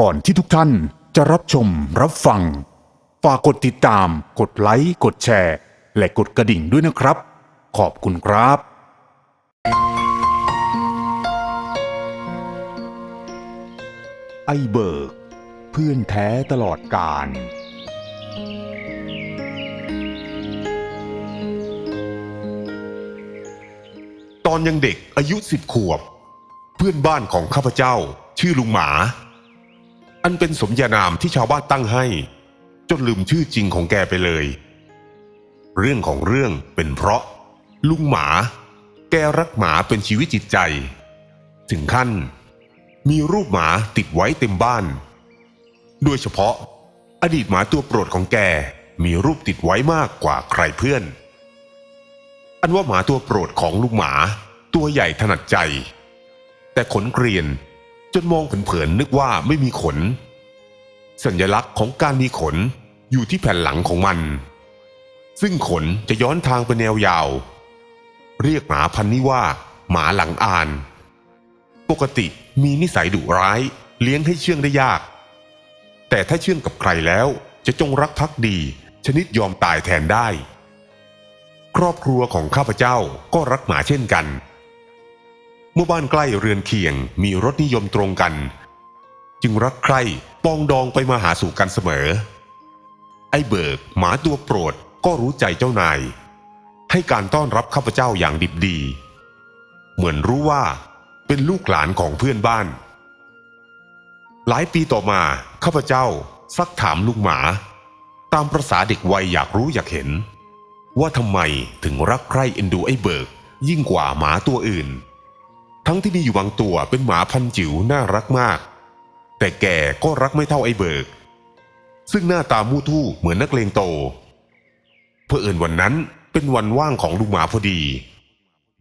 ก่อนที่ทุกท่านจะรับชมรับฟัง ฝากกดติดตาม กดไลค์ กดแชร์ และกดกระดิ่งด้วยนะครับ ขอบคุณครับ ไอเบิก เพื่อนแท้ตลอดกาลตอนยังเด็กอายุสิบขวบ เพื่อนบ้านของข้าพเจ้า ชื่อลุงหมา อันเป็นสมญานามที่ชาวบ้านตั้งให้ จนลืมชื่อจริงของแกไปเลย เรื่องของเรื่องเป็นเพราะ ลุงหมา แกรักหมาเป็นชีวิตจิตใจ ถึงขั้น มีรูปหมาติดไว้เต็มบ้าน โดยเฉพาะ อดีตหมาตัวโปรดของแกมีรูปติดไว้มากกว่าใครเพื่อน อันว่าหมาตัวโปรดของลุงหมา ตัวใหญ่ถนัดใจ แต่ขนเกรียน จนมองเผินๆนึกว่าไม่มีขน สัญลักษณ์ของการมีขนอยู่ที่แผ่นหลังของมัน ซึ่งขนจะย้อนทางเป็นแนวยาว เรียกหมาพันนี้ว่า หมาหลังอาน ปกติมีนิสัยดุร้าย เลี้ยงให้เชื่องได้ยาก แต่ถ้าเชื่องกับใครแล้วจะจงรักภักดี ชนิดยอมตายแทนได้ ครอบครัวของข้าพเจ้าก็รักหมาเช่นกัน เมื่อบ้านใกล้เรือนเคียงมีรสนิยมตรงกัน จึงรักใคร่ปองดองไปมาหาสู่กันเสมอ ไอ้เบิกหมาตัวโปรดก็รู้ใจเจ้านาย ให้การต้อนรับข้าพเจ้าอย่างดิบดี เหมือนรู้ว่าเป็นลูกหลานของเพื่อนบ้าน หลายปีต่อมาข้าพเจ้าซักถามลุงหมา ตามประษาเด็กวัยอยากรู้อยากเห็น ว่าทำไมถึงรักใคร่เอ็นดูไอ้เบิกยิ่งกว่าหมาตัวอื่น ทั้งที่มีอยู่บางตัวเป็นหมาพันจิ๋วน่ารักมาก แต่แกก็รักไม่เท่าไอ้เบิก ซึ่งหน้าตามู่ทู่เหมือนนักเลงโต เพื่อเอิญวันนั้นเป็นวันว่างของลุงหมาพอดี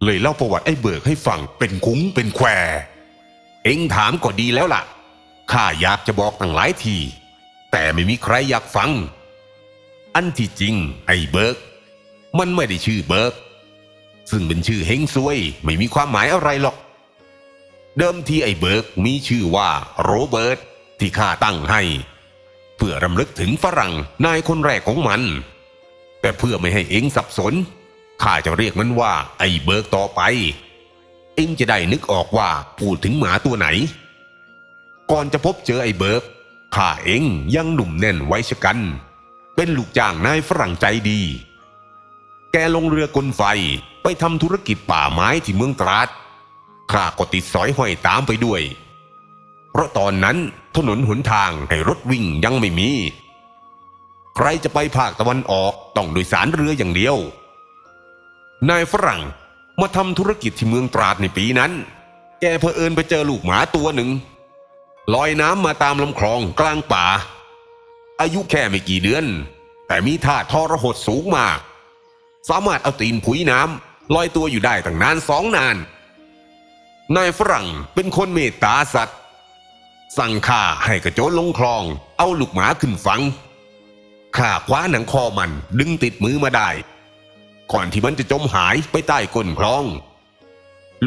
เลยเล่าประวัติไอ้เบิกให้ฟังเป็นคุ้งเป็นแคว เอ็งถามก็ดีแล้วล่ะข้าอยากจะบอกตั้งหลายที แต่ไม่มีใครอยากฟัง อันที่จริง ไอ้เบิก มันไม่ได้ชื่อเบิกซึ่งเป็นชื่อเฮงซวย ไม่มีความหมายอะไรหรอก เดิมทีไอ้เบิร์กมีชื่อว่าโรเบิร์ตที่ข้าตั้งให้ เพื่อรำลึกถึงฝรั่งนายคนแรกของมัน แต่เพื่อไม่ให้เองสับสนข้าจะเรียกมันว่าไอ้เบิร์กต่อไป เองจะได้นึกออกว่าพูดถึงหมาตัวไหน ก่อนจะพบเจอไอ้เบิร์กข้าเองยังหนุ่มแน่นไว้ชะกัน เป็นลูกจ้างนายฝรั่งใจดี แกลงเรือกลไฟไปทำธุรกิจป่าไม้ที่เมืองตราด ข้าก็ติดสอยห้อยตามไปด้วย เพราะตอนนั้นถนนหนทางให้รถวิ่งยังไม่มี ใครจะไปภาคตะวันออกต้องโดยสารเรืออย่างเดียว นายฝรั่งมาทำธุรกิจที่เมืองตราดในปีนั้น แกเพอเอิญไปเจอลูกหมาตัวหนึ่งลอยน้ำมาตามลำคลองกลางป่า อายุแค่ไม่กี่เดือน แต่มีท่าทอรหดสูงมาก สามารถเอาตีนผุยน้ำลอยตัวอยู่ได้ตั้งนานสองนาน นายฝรั่งเป็นคนเมตตาสัตว์ สั่งข้าให้กระโจนลงคลอง เอาลูกหมาขึ้นฟังข้าคว้าหนังคอมันดึงติดมือมาได้ ก่อนที่มันจะจมหายไปใต้ก้นคลอง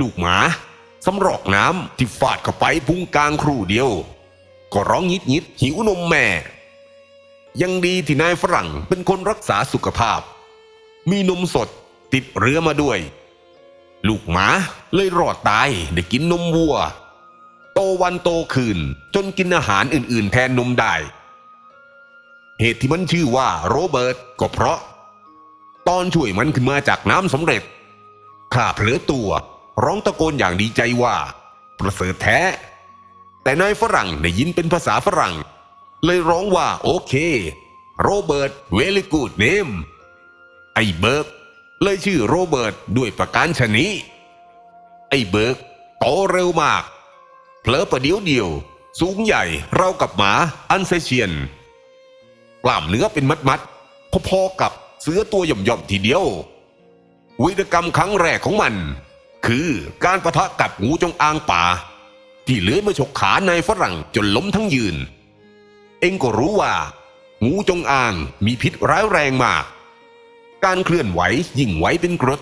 ลูกหมาสำรอกน้ำที่ฟาดเข้าไปพุงกลางครู่เดียว ก็ร้องยิดยิดหิวนมแม่ ยังดีที่นายฝรั่งเป็นคนรักษาสุขภาพ มีนมสดติดเรือมาด้วย ลูกหมาเลยรอดตายได้กินนมวัว โตวันโตคืนจนกินอาหารอื่น ๆ แทนนมได้ เหตุที่มันชื่อว่าโรเบิร์ตก็เพราะ ตอนช่วยมันขึ้นมาจากน้ำสำเร็จข้าเผลอตัวร้องตะโกนอย่างดีใจว่า ประเสริฐแท้ แต่นายฝรั่งได้ยินเป็นภาษาฝรั่ง เลยร้องว่าโอเค โรเบิร์ตเวลิกูดเนมไอเบิร์ก เลยชื่อโรเบิร์ตด้วยประการชนี้ ไอ้เบิร์กโตเร็วมาก เผลอประเดี๋ยวเดียว สูงใหญ่เรากับหมาอันเซเชียน กล้ามเนื้อเป็นมัดมัดๆพอๆกับเสือตัวหย่อมๆทีเดียว วิรกรรมครั้งแรกของมัน คือการประทะกับงูจงอางป่า ที่เลื้อยมาฉกขานายฝรั่งจนล้มทั้งยืน เองก็รู้ว่า งูจงอางมีพิษร้ายแรงมาก การเคลื่อนไหวยิ่งไหวเป็นกรด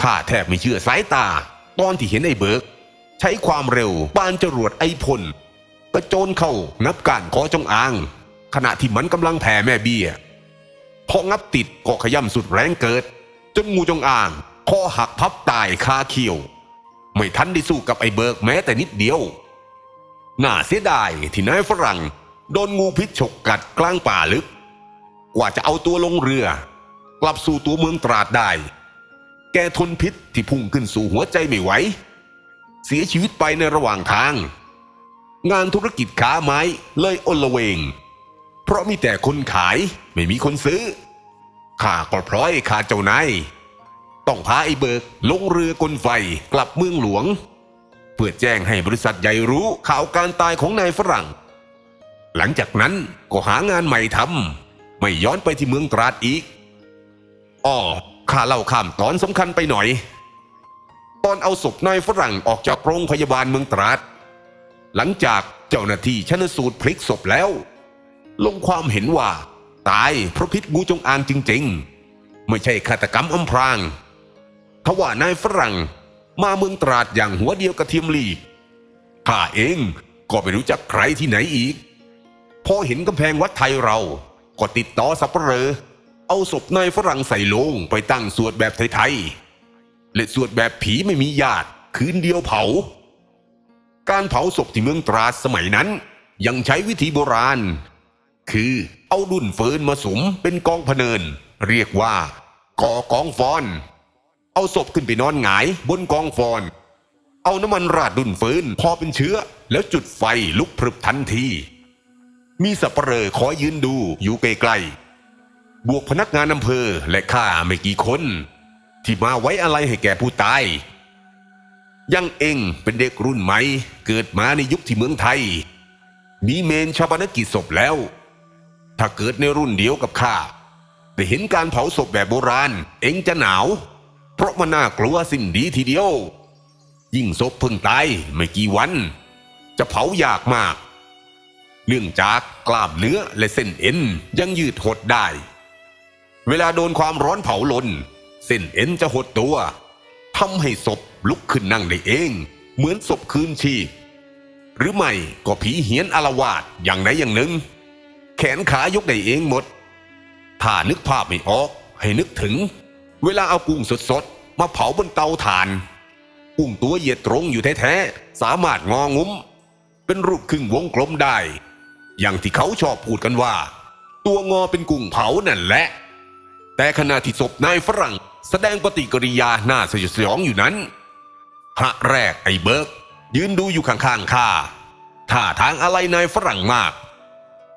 ข้าแทบไม่เชื่อสายตา ตอนที่เห็นไอ้เบิร์ก ใช้ความเร็วปานจรวดไอพลกระโจนเข้างับกานคอจงอาง ขณะที่มันกำลังแผ่แม่เบี้ยพองับติดก็ขย่ำสุดแรงเกิด จนงูจงอางคอหักพับตายคาเขียว ไม่ทันได้สู้กับไอ้เบิร์กแม้แต่นิดเดียว น่าเสียดายที่นายฝรั่ง โดนงูพิษฉกกัดกลางป่าลึก กว่าจะเอาตัวลงเรือ กลับสู่ตัวเมืองตราดได้ แกทนพิษที่พุ่งขึ้นสู่หัวใจไม่ไหว เสียชีวิตไปในระหว่างทาง งานธุรกิจค้าไม้เลยอลเวง เพราะมีแต่คนขายไม่มีคนซื้อข้าก็พร้อยขาเจ้านายต้องพาไอ้เบิกลงเรือกลไฟกลับเมืองหลวง เพื่อแจ้งให้บริษัทใหญ่รู้ข่าวการตายของนายฝรั่ง หลังจากนั้นก็หางานใหม่ทำไม่ย้อนไปที่เมืองตราดอีก อ้อข้าเล่าข้ามตอนสำคัญไปหน่อย ตอนเอาศพนายฝรั่งออกจากโรงพยาบาลเมืองตราด หลังจากเจ้าหน้าที่ชนสูตรพลิกศพแล้ว ลงความเห็นว่า ตายเพราะพิษงูจงอางจริง ๆ ไม่ใช่ฆาตกรรมอำพรางทว่านายฝรั่งมาเมืองตราดอย่างหัวเดียวกระเทียมลีบข้าเองก็ไม่รู้จักใครที่ไหนอีก พอเห็นกำแพงวัดไทยเราก็ติดต่อสับเปลอ เอาศพนายฝรั่งใส่โลงไปตั้งสวดแบบไทยๆและสวดแบบผีไม่มีญาติคืนเดียวเผา การเผาศพที่เมืองตราดสมัยนั้น ยังใช้วิธีโบราณ คือเอาดุนเฟินมาสมเป็นกองพเนิน เรียกว่าก่อกองฟอน เอาศพขึ้นไปนอนหงายบนกองฟอน เอาน้ำมันราดดุนเฟินพอเป็นเชื้อแล้วจุดไฟลุกพรึบทันที มีสับเปลอคอยยืนดูอยู่ไกลๆ บวกพนักงานอำเภอและข้าไม่กี่คน ที่มาไว้อะไรให้แก่ผู้ตายยังเองเป็นเด็กรุ่นใหม่เกิดมาในยุคที่เมืองไทย มีเมนชาปนกิจศพแล้ว ถ้าเกิดในรุ่นเดียวกับข้าได้เห็นการเผาศพแบบโบราณ เองจะหนาว เพราะมันน่ากลัวสิ้นดีทีเดียว ยิ่งศพเพิ่งตายไม่กี่วัน จะเผายากมาก เนื่องจากกล้ามเนื้อและเส้นเอ็นยังยืดหดได้ เวลาโดนความร้อนเผาลน เส้นเอ็นจะหดตัวทำให้ศพลุกขึ้นนั่งได้เอง เหมือนศพคืนชีพหรือไม่ก็ผีเหียนอารวาสอย่างไหนอย่างหนึ่ง แขนขายกได้เองหมด ถ้านึกภาพไม่ออกให้นึกถึง เวลาเอากุ้งสดๆ มาเผาบนเตาถ่าน กุ้งตัวเหยียดตรงอยู่แท้ๆ สามารถงองุ้ม เป็นรูปครึ่งวงกลมได้ อย่างที่เขาชอบพูดกันว่า ตัวงอเป็นกุ้งเผานั่นแหละ แต่ขณะที่ศพนายฝรั่ง แสดงปฏิกิริยาหน้าสยดสยองอยู่นั้นหะแรกไอ้เบิร์กยืนดูอยู่ข้างๆข้าท่าทางอะไรนายฝรั่งมาก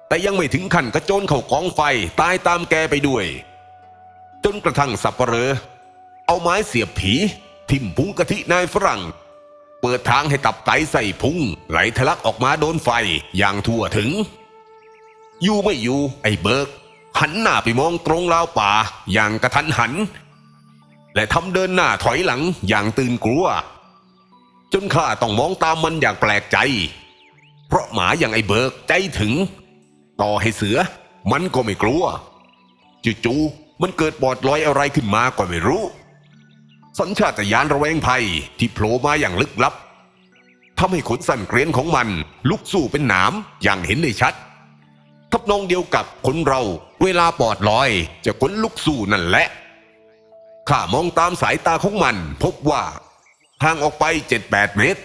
แต่ยังไม่ถึงขั้นกระโจนเข้ากองไฟตายตามแกไปด้วย จนกระทั่งสับเปลอเอาไม้เสียบผี ทิ่มพุงกะทินายฝรั่ง เปิดทางให้ตับไตใส่พุงไหลทะลักออกมาโดนไฟอย่างทั่วถึง อยู่ไม่อยู่ไอ้เบิร์ก หันหน้าไปมองตรงราวป่าอย่างกระทันหัน และทำเดินหน้าถอยหลังอย่างตื่นกลัว จนข้าต้องมองตามมันอย่างแปลกใจ เพราะหมาอย่างไอ้เบิกใจถึง ต่อให้เสือมันก็ไม่กลัวจู่ๆมันเกิดบอดลอยอะไรขึ้นมาก็ไม่รู้ สัญชาตญาณระแวงภัยที่โผล่มาอย่างลึกลับทำให้ขนสั่นเกรียนของมันลุกสู้เป็นหนามอย่างเห็นได้ชัด ทับนองเดียวกับคนเรา เวลาปอดลอย จะขนลุกสู้นั่นแหละ ข้ามองตามสายตาของมัน พบว่าห่างออกไปเจ็ดแปดเมตร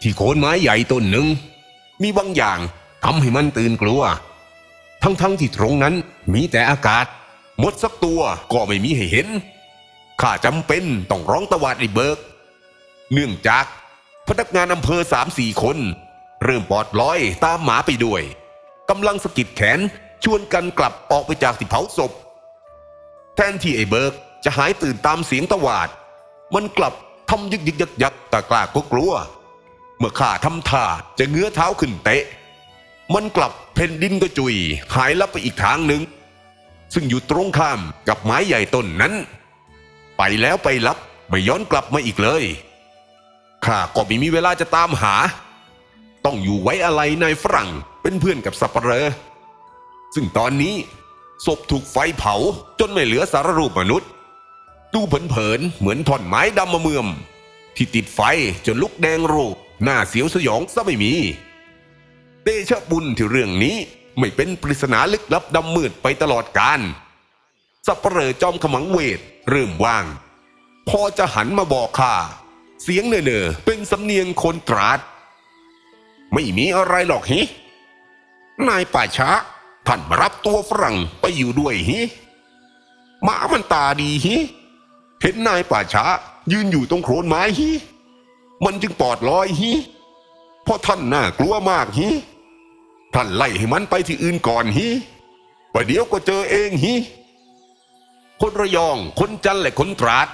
ที่โคนไม้ใหญ่ต้นหนึ่ง มีบางอย่างทำให้มันตื่นกลัว ทั้งๆที่ตรงนั้นมีแต่อากาศ หมดสักตัวก็ไม่มีให้เห็น ข้าจำเป็นต้องร้องตะวาดไอ้เบิก เนื่องจากพนักงานอำเภอสามสี่คน เริ่มปอดลอยตามหมาไปด้วย กำลังสะกิดแขน ชวนกันกลับออกไปจากที่เผาศพ แทนที่ไอ้เบิร์กจะหายตื่นตามเสียงตะวาด มันกลับทำยึกยึกยักยักตากล้าก็กลัว เมื่อข้าทำท่าจะเงื้อเท้าขึ้นเตะ มันกลับแผ่นดินก็จุย หายลับไปอีกทางหนึ่ง ซึ่งอยู่ตรงข้ามกับไม้ใหญ่ต้นนั้น ไปแล้วไปลับไม่ย้อนกลับมาอีกเลยข้าก็ไม่มีเวลาจะตามหา ต้องอยู่ไว้อะไรนายฝรั่ง เป็นเพื่อนกับสับเลอซึ่งตอนนี้ศพถูกไฟเผาจนไม่เหลือสารรูปมนุษย์ ดูเผินๆเหมือนท่อนไม้ดำมะเมือม ที่ติดไฟจนลุกแดงโรกหน้าเสียวสยองซะไม่มี เดชะบุญที่เรื่องนี้ไม่เป็นปริศนาลึกลับดำมืดไปตลอดกาลสับเปลอจอมขมังเวทเริ่มว่าง พอจะหันมาบอกข้าเสียงเน่อๆเป็นสำเนียงคนตราด ไม่มีอะไรหรอกฮิ นายป่าช้าท่านมารับตัวฝรั่งไปอยู่ด้วยฮิหมามันตาดีฮิเห็นนายป่าช้ายืนอยู่ตรงโคลนไม้ฮิมันจึงปลอดลอยฮิเพราะท่านน่ากลัวมากฮิท่านไล่ให้มันไปที่อื่นก่อนฮิประเดี๋ยวก็เจอเองฮิคนระยอง คนจันทร์และคนตราด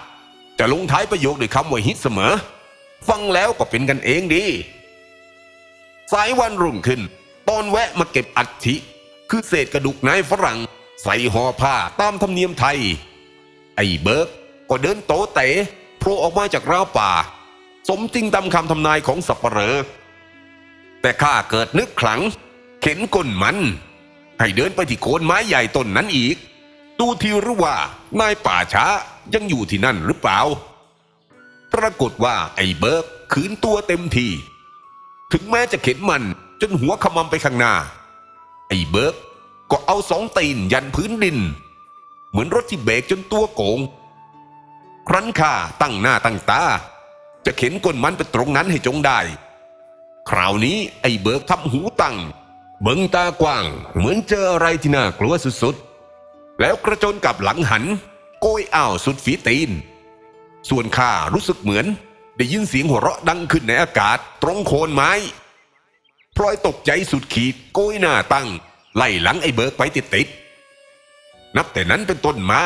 จะลงท้ายประโยคด้วยคำว่าฮิตเสมอ ฟังแล้วก็เป็นกันเองดี สายวันรุ่งขึ้น ตอนแวะมาเก็บอัฐิคือเศษกระดูกนายฝรั่ง ใส่ห่อผ้าตามธรรมเนียมไทย ไอ้เบิร์กก็เดินโตเตะโผล่ออกมาจากราวป่า สมจริงตามคำทำนายของสับปะเหรอแต่ข้าเกิดนึกขลัง เข็นก้นมัน ให้เดินไปที่โคนไม้ใหญ่ต้นนั้นอีก ดูทีหรือว่านายป่าช้ายังอยู่ที่นั่นหรือเปล่า ปรากฏว่าไอ้เบิร์กขืนตัวเต็มที ถึงแม้จะเข็นมัน จนหัวขมำไปข้างหน้า ไอ้เบิร์กก็เอาสองตีนยันพื้นดิน เหมือนรถที่เบรกจนตัวโกง ครั้นข้าตั้งหน้าตั้งตา จะเข็นก้นมันไปตรงนั้นให้จงได้ คราวนี้ไอ้เบิร์กทำหูตั้ง เบิงตากว้าง เหมือนเจออะไรที่น่ากลัวสุดๆ แล้วกระโจนกลับหลังหัน โกยอ้าวสุดฝีตีน ส่วนข้ารู้สึกเหมือน ได้ยินเสียงหัวเราะดังขึ้นในอากาศตรงโคนไม้ พลอยตกใจสุดขีดโกยหน้าตั้ง ไล่หลังไอ้เบิร์กไปติดติดๆนับแต่นั้นเป็นต้นมา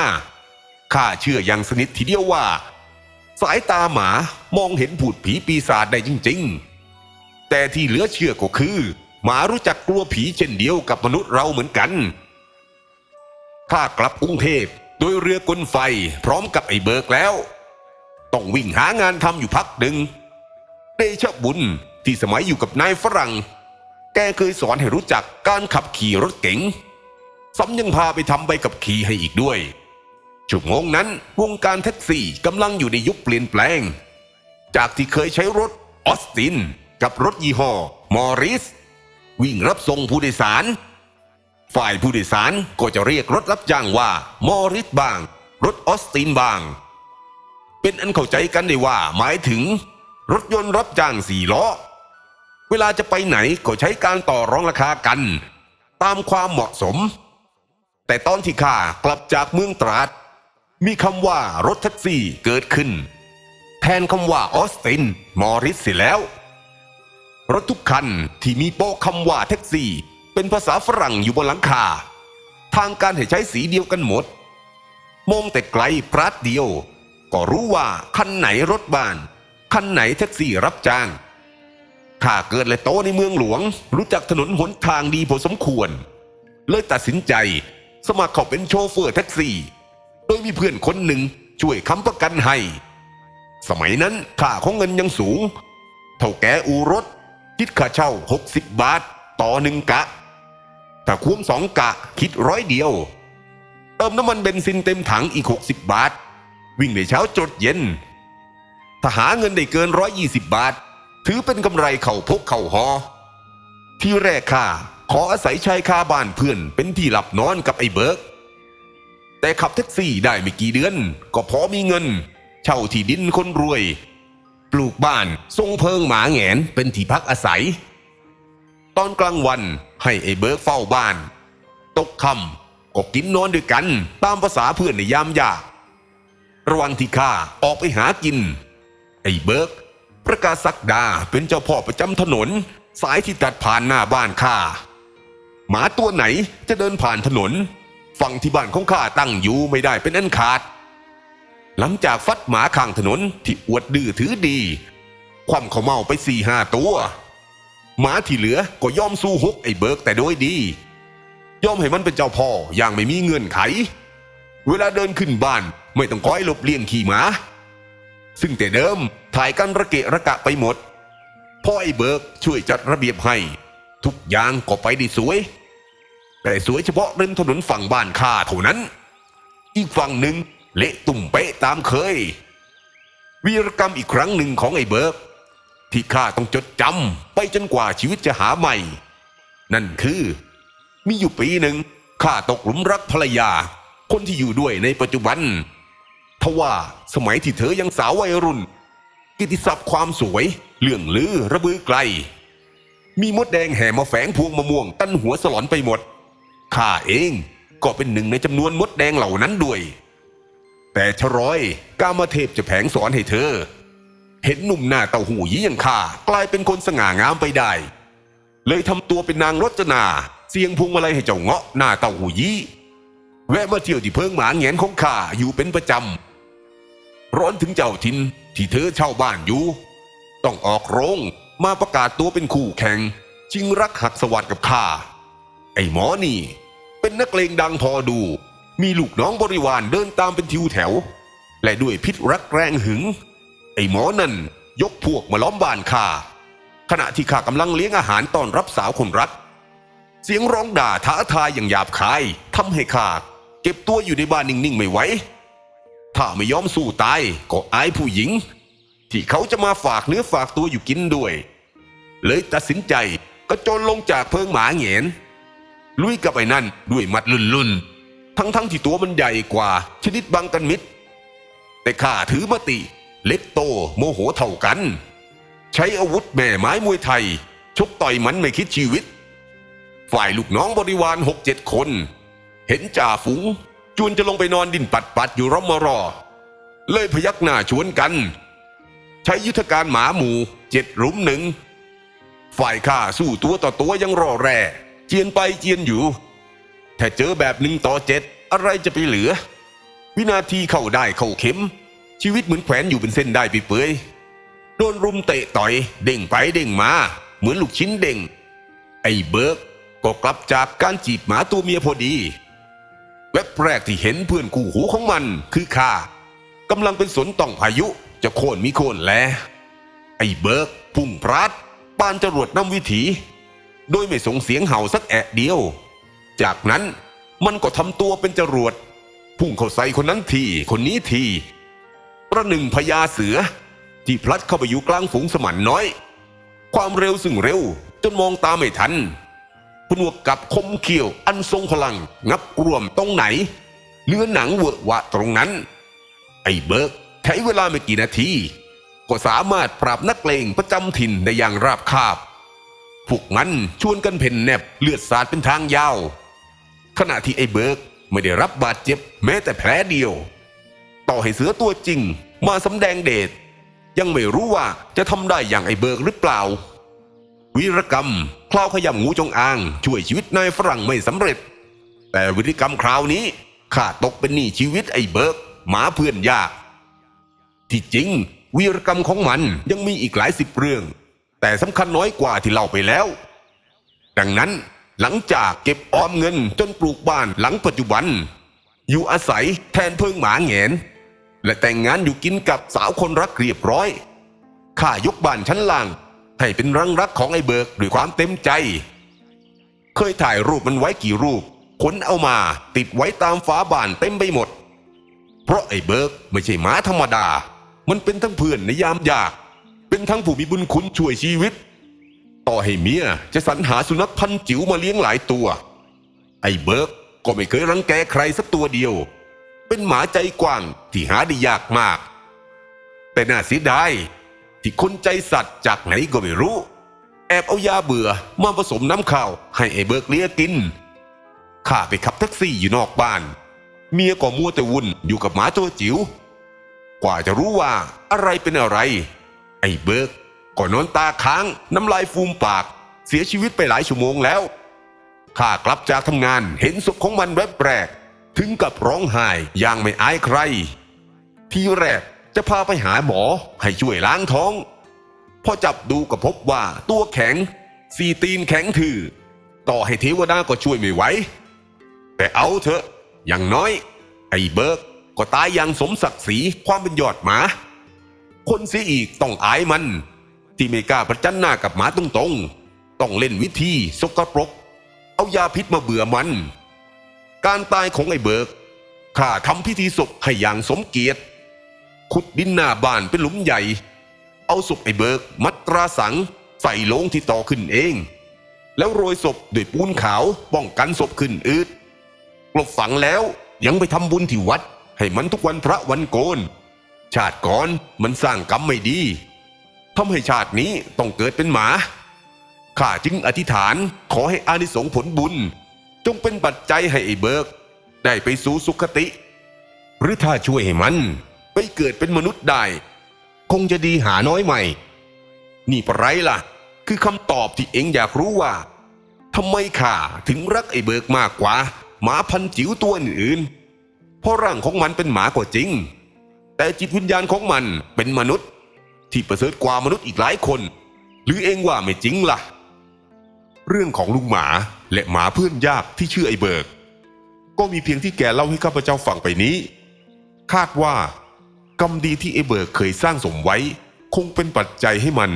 ข้าเชื่ออย่างสนิททีเดียวว่า สายตาหมามองเห็นผูดผีปีศาจได้จริง ๆ แต่ที่เหลือเชื่อก็คือ หมารู้จักกลัวผีเช่นเดียวกับมนุษย์เราเหมือนกันข้ากลับกรุงเทพโดยเรือกลไฟพร้อมกับไอ้เบิร์กแล้ว ต้องวิ่งหางานทำอยู่พักหนึ่งเดชะบุญที่สมัยอยู่กับนายฝรั่ง แกเคยสอนให้รู้จักการขับขี่รถเก๋งซ้ำยังพาไปทำใบขับขี่ให้อีกด้วยช่วงงนั้นวงการแท็กซี่กำลังอยู่ในยุคเปลี่ยนแปลง จากที่เคยใช้รถออสตินกับรถยี่ห้อมอริส วิ่งรับส่งผู้โดยสาร ฝ่ายผู้โดยสารก็จะเรียกรถรับจ้างว่ามอริสบาง รถออสตินบาง เป็นอันเข้าใจกันได้ว่าหมายถึง รถยนต์รับจ้างสี่ล้อ เวลาจะไปไหนก็ใช้การต่อรองราคากัน ตามความเหมาะสม แต่ตอนที่ข้ากลับจากเมืองตราด มีคำว่ารถแท็กซี่เกิดขึ้น แทนคำว่าออสตินมอริสเสียแล้ว รถทุกคันที่มีโป๊ะคำว่าแท็กซี่ เป็นภาษาฝรั่งอยู่บนหลังคา ทางการให้ใช้สีเดียวกันหมด มองแต่ไกลพรัดเดียว ก็รู้ว่าคันไหนรถบ้าน คันไหนแท็กซี่รับจ้าง ข้าเกิดและโตในเมืองหลวง รู้จักถนนหนทางดีพอสมควร เลยตัดสินใจ สมัครเข้าเป็นโชเฟอร์แท็กซี่ โดยมีเพื่อนคนหนึ่งช่วยค้ำประกันให้ สมัยนั้นค่าของเงินยังสูง เท่าแกอูรถ คิดค่าเช่า 60 บาท ต่อหนึ่งกะ ถ้าควมสองกะคิดร้อยเดียว เติมน้ำมันเบนซินเต็มถังอีก 60 บาท วิ่งในเช้าจดเย็น ถ้าหาเงินได้เกิน 120 บาท ถือเป็นกำไรเข่าพกเข่าหอ ที่แรกข้าขออาศัยชายคาบ้านเพื่อนเป็นที่หลับนอนกับไอ้เบิร์กแต่ขับแท็กซี่ได้ไม่กี่เดือน ก็พอมีเงิน เช่าที่ดินคนรวย ปลูกบ้านทรงเพิงหมาแงนเป็นที่พักอาศัย ตอนกลางวันให้ไอ้เบิร์กเฝ้าบ้าน ตกค่ำก็กินนอนด้วยกัน ตามภาษาเพื่อนในยามยากระว่างที่ข้าออกไปหากิน ไอ้เบิร์ก ประกาศสักดาเป็นเจ้าพ่อประจำถนน สายที่ตัดผ่านหน้าบ้านข้าหมาตัวไหนจะเดินผ่านถนน ฝั่งที่บ้านของข้าตั้งอยู่ไม่ได้เป็นอันขาด หลังจากฟัดหมาข้างถนนที่อวดดื้อถือดี ความเขาเมาไปสี่ห้าตัว หมาที่เหลือก็ยอมสู้ฮกไอ้เบิร์กแต่โดยดี ยอมให้มันเป็นเจ้าพ่ออย่างไม่มีเงื่อนไข เวลาเดินขึ้นบ้านไม่ต้องคอยหลบเลี่ยงขี่หมา ซึ่งแต่เดิม ถ่ายกันระเกะระกะไปหมดพ่อไอ้เบิร์กช่วยจัดระเบียบให้ ทุกอย่างก็ไปได้สวย แต่สวยเฉพาะริมถนนฝั่งบ้านข้าเท่านั้น อีกฝั่งหนึ่งเละตุ่มเป๊ะตามเคย วีรกรรมอีกครั้งหนึ่งของไอ้เบิร์กที่ข้าต้องจดจำไปจนกว่าชีวิตจะหาใหม่ นั่นคือ มีอยู่ปีหนึ่งข้าตกหลุมรักภรรยา คนที่อยู่ด้วยในปัจจุบันทว่าสมัยที่เธอยังสาววัยรุ่น กิติศัพท์ความสวย เรื่องลือระบือไกล มีมดแดงแห่มาแฝงพวงมะม่วง ตั้นหัวสลอนไปหมดข้าเองก็เป็นหนึ่งในจำนวนมดแดงเหล่านั้นด้วย แต่ชร้อยกามเทพจะแผงสอนให้เธอ เห็นหนุ่มหน้าเต่าหูยี่อย่างข้ากลายเป็นคนสง่างามไปได้ เลยทำตัวเป็นนางรจนา เสียงพวงมาลัยให้เจ้าเงาะหน้าเต่าหูยี่แวะมาเที่ยวที่เพิงหมาแงนของข้าอยู่เป็นประจำร้อนถึงเจ้าทิน ที่เธอเช่าบ้านอยู่ ต้องออกโรงมาประกาศตัวเป็นคู่แข่งชิงรักหักสวัสดกับข้า ไอ้หมอนี่ เป็นนักเลงดังพอดู มีลูกน้องบริวารเดินตามเป็นทิวแถว และด้วยพิษรักแรงหึง ไอ้หมอนั่นยกพวกมาล้อมบ้านข้าขณะที่ข้ากำลังเลี้ยงอาหารต้อนรับสาวคนรัก เสียงร้องด่าท้าทายอย่างหยาบคายทำให้ข้าเก็บตัวอยู่ในบ้านนิ่งๆไม่ไหว ถ้าไม่ยอมสู้ตายก็อายผู้หญิง ที่เขาจะมาฝากเนื้อฝากตัวอยู่กินด้วย เลยตัดสินใจก็โจรลงจากเพิงหมาเหงนลุยกับไอ้นั่นด้วยมัดลุ่นๆทั้งที่ตัวมันใหญ่กว่า ชนิดบังกันมิด แต่ข้าถือมติ เล็กโตโมโหเท่ากัน ใช้อาวุธแม่ไม้มวยไทย ชกต่อยมันไม่คิดชีวิต ฝ่ายลูกน้องบริวารหกเจ็ดคน เห็นจ่าฝูง จวนจะลงไปนอนดินปัดปัดอยู่ร่อมรอ เลยพยักหน้าชวนกัน ใช้ยุทธการหมาหมูเจ็ดหลุมหนึ่ง ฝ่ายข้าสู้ตัวต่อตัวยังรอแร่เจียนไปเจียนอยู่ถ้าเจอแบบหนึ่งต่อเจ็ดอะไรจะไปเหลือ วินาทีเข้าได้เข้าเข็ม ชีวิตเหมือนแขวนอยู่เป็นเส้นได้ไปเปื่อยโดนรุมเตะต่อยเด้งไปเด้งมา เหมือนลูกชิ้นเด้งไอ้เบิร์กก็กลับจากการจีบหมาตัวเมียพอดี เว็บแรกที่เห็นเพื่อนคู่หูของมันคือข้ากำลังเป็นสนต้องพายุจะโค่นมีโค่นแล ไอ้เบิร์กพุ่งพรัดปานจรวดน้ำวิถี โดยไม่ส่งเสียงเห่าสักแอะเดียว จากนั้นมันก็ทำตัวเป็นจรวด พุ่งเข้าใส่คนนั้นทีคนนี้ทีประหนึ่งพญาเสือ ที่พลัดเข้าไปอยู่กลางฝูงสมันน้อย ความเร็วซึ่งเร็วจนมองตาไม่ทัน พนวกกับคมเขียว อันทรงพลัง งับกรวมตรงไหน เนื้อหนังเวอะวะตรงนั้น ไอ้เบิร์กใช้เวลาไม่กี่นาที ก็สามารถปราบนักเลงประจำถิ่นได้อย่างราบคาบ พวกมันชวนกันเพ่นแนบเลือดสาดเป็นทางยาว ขณะที่ไอ้เบิร์กไม่ได้รับบาดเจ็บแม้แต่แผลเดียว ต่อให้เสือตัวจริง มาสำแดงเดชยังไม่รู้ว่าจะทำได้อย่างไอ้เบิร์กหรือเปล่า วีรกรรมคราวขยำงูจงอาง ช่วยชีวิตนายฝรั่งไม่สำเร็จ แต่วิรกรรมคราวนี้ข้าตกเป็นหนี้ชีวิตไอ้เบิร์กหมาเพื่อนยาก ที่จริง วีรกรรมของมันยังมีอีกหลายสิบเรื่อง แต่สำคัญน้อยกว่าที่เล่าไปแล้ว ดังนั้นหลังจากเก็บออมเงินจนปลูกบ้านหลังปัจจุบัน อยู่อาศัยแทนเพิงหมาแงน และแต่งงานอยู่กินกับสาวคนรักเรียบร้อยข้ายกบ้านชั้นล่าง ให้เป็นรังรักของไอ้เบิกด้วยความเต็มใจ เคยถ่ายรูปมันไว้กี่รูปขนเอามาติดไว้ตามฝาบ้านเต็มไปหมด เพราะไอ้เบิกไม่ใช่หมาธรรมดา มันเป็นทั้งเพื่อนในยามยาก เป็นทั้งผู้มีบุญคุณช่วยชีวิต ต่อให้เมียจะสรรหาสุนัขพันจิ๋วมาเลี้ยงหลายตัว ไอ้เบิกก็ไม่เคยรังแกใครสักตัวเดียว เป็นหมาใจกว้างที่หาได้ยากมาก แต่น่าเสียดาย ที่คนใจสัตว์จากไหนก็ไม่รู้ แอบเอายาเบื่อมาผสมน้ำข้าวให้ไอ้เบิร์กเลี้ยกินข้าไปขับแท็กซี่อยู่นอกบ้าน เมียก็มัวแต่วุ่นอยู่กับหมาตัวจิ๋วกว่าจะรู้ว่าอะไรเป็นอะไร ไอ้เบิร์กก็นอนตาค้างน้ำลายฟูมปาก เสียชีวิตไปหลายชั่วโมงแล้วข้ากลับจากทำงานเห็นศพของมันแวบแรก ถึงกับร้องไห้อย่างไม่อายใคร ทีแรก จะพาไปหาหมอให้ช่วยล้างท้อง พอจับดูก็พบว่าตัวแข็ง สีตีนแข็งถือ ต่อให้เทวดาก็ช่วยไม่ไหว แต่เอาเถอะ อย่างน้อย ไอ้เบิร์กก็ตายอย่างสมศักดิ์ศรีความเป็นยอดหมา คนเสียอีกต้องอายมัน ที่ไม่กล้าประจันหน้ากับหมาตรงๆ ต้องเล่นวิธีสกปรก เอายาพิษมาเบื่อมัน การตายของไอ้เบิร์กข้าทำพิธีศพให้อย่างสมเกียรติ ขุดดินหน้าบ้านเป็นหลุมใหญ่ เอาศพไอ้เบิก มัตราสัง ใส่โลงที่ต่อขึ้นเอง แล้วโรยศพด้วยปูนขาวป้องกันศพขึ้นอืดกลบฝังแล้วยังไปทำบุญที่วัด ให้มันทุกวันพระวันโกน ชาติก่อนมันสร้างกรรมไม่ดีทำให้ชาตินี้ต้องเกิดเป็นหมาข้าจึงอธิษฐานขอให้อานิสงส์ผลบุญ จงเป็นปัจจัยให้ไอ้เบิก ได้ไปสู่สุคติ หรือถ้าช่วยให้มัน ไปเกิดเป็นมนุษย์ได้ คงจะดีหาน้อยใหม่ นี่ปะไรล่ะ คือคำตอบที่เองอยากรู้ว่าทำไมข้าถึงรักไอ้เบิกมากกว่า หมาพันจิ๋วตัวอื่นเพราะร่างของมันเป็นหมากว่าจริง แต่จิตวิญญาณของมันเป็นมนุษย์ ที่ประเสริฐกว่ามนุษย์อีกหลายคน หรือเองว่าไม่จริงล่ะ เรื่องของลุงหมาและหมาเพื่อนยากที่ชื่อไอ้เบิก ก็มีเพียงที่แกเล่าให้ข้าพเจ้าฟังไปนี้ คาดว่า กรรมดีที่ไอเบิกเคยสร้างสมไว้ คงเป็นปัจจัยให้มัน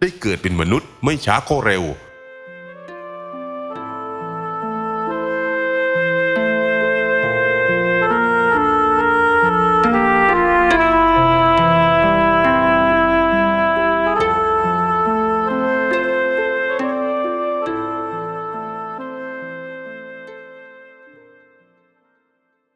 ได้เกิดเป็นมนุษย์ไม่ช้าก็เร็ว